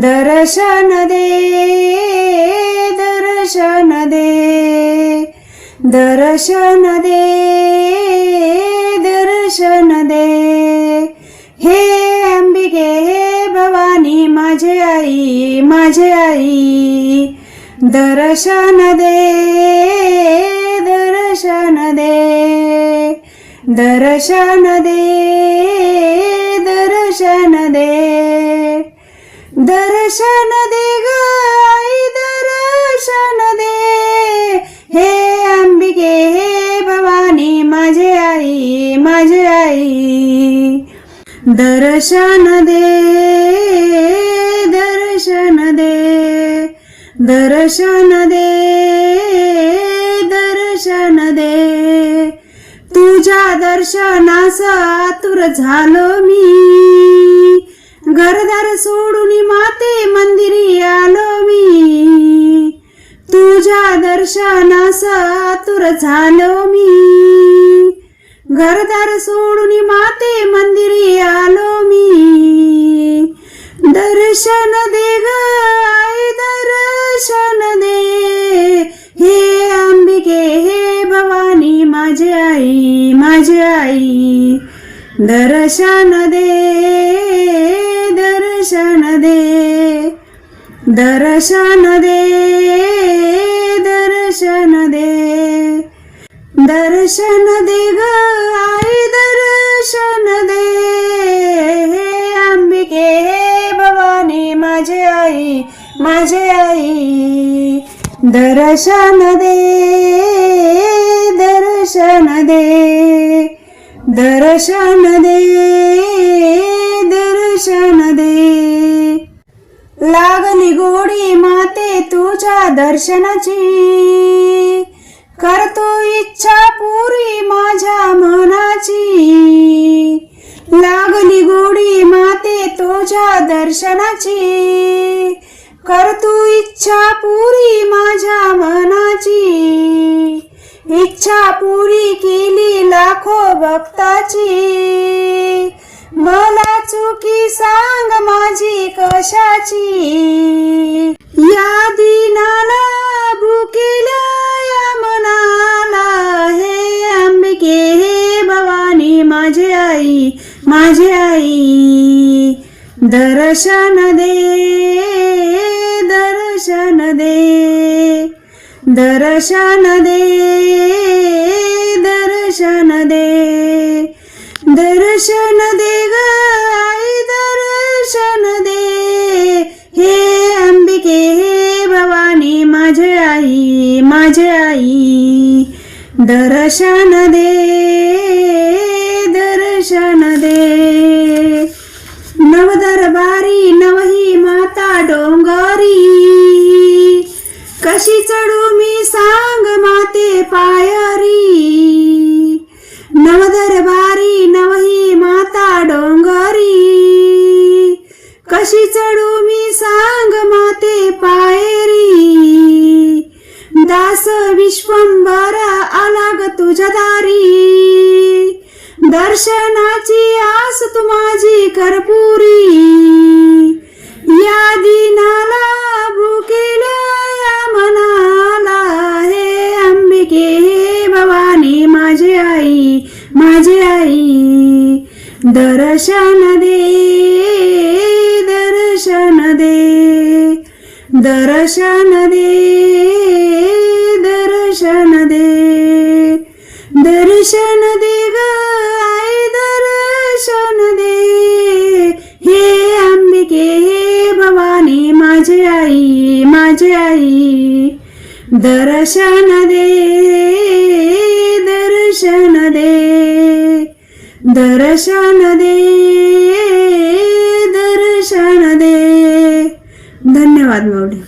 दर्शन दे दर्शन दे दर्शन दे दर्शन दे हे अंबिके हे भवानी माझे आई माझे आई दर्शन दे दर्शन दे दर्शन दे दर्शन दे दर्शन दे ग आई दर्शन दे. हे अंबिके हे भवानी माझे आई माझे आई. दर्शन दे दर्शन दे. दर्शन दे दर्शन दे. तुझ्या दर्शनास आतुर झालो मी. घरदार सोडून माते मंदिरी आलो मी. तुझ्या दर्शनास आतुर झालो मी. घरदार सोडून माते मंदिरी आलो मी. दर्शन दे ग दर्शन दे. हे अंबिके हे भवानी माझी आई माझी आई. दर्शन दे. दे दर्शन दे दर्शन दे. दर्शन दे ग आई दर्शन दे. हे अंबिके हे भवानी माझे आई माझे आई. दर्शन दे दर्शन दे. दर्शन दे दर्शन दे. लागली गोडी माते तुझ्या दर्शनाची. करतो इच्छा पुरी माझ्या मनाची. लागली गोडी माते तुझ्या दर्शनाची. करतो इच्छा पुरी माझ्या मनाची. इच्छा पुरी केली लाखो भक्ताची. मला चुकी सांग माझी कशाची? या दिनाला भुकेल्या या मनाला हे अंबिके हे भवानी माझी आई माझी आई. दर्शन दे दर्शन दे दर्शन दे दर्शन दे. दर्शन दे गाई आई दर्शन दे. हे अंबिके हे भवानी माझे आई माझे आई. दर्शन दे दर्शन दे. नवदरबारी नवही माता डोंगरी. कशी चढू मी सांग माते पा चढू मी सांग माते पायरी. दास विश्वंभरा आला ग तुझ्या दारी. दर्शनाची आस तू माझी कर्पुरी. या दिनाला भुकेल्या या मनाला हे अंबिके हे भवानी माझी आई माझी आई. दर्शन दे. दर्शन दे दर्शन दे दर्शन दे ग दर्शन दे हे अंबिके हे भवानी माझे आई माझे आई. दर्शन दे दर्शन दे दर्शन दे दर्शन दे धन्यवाद मौली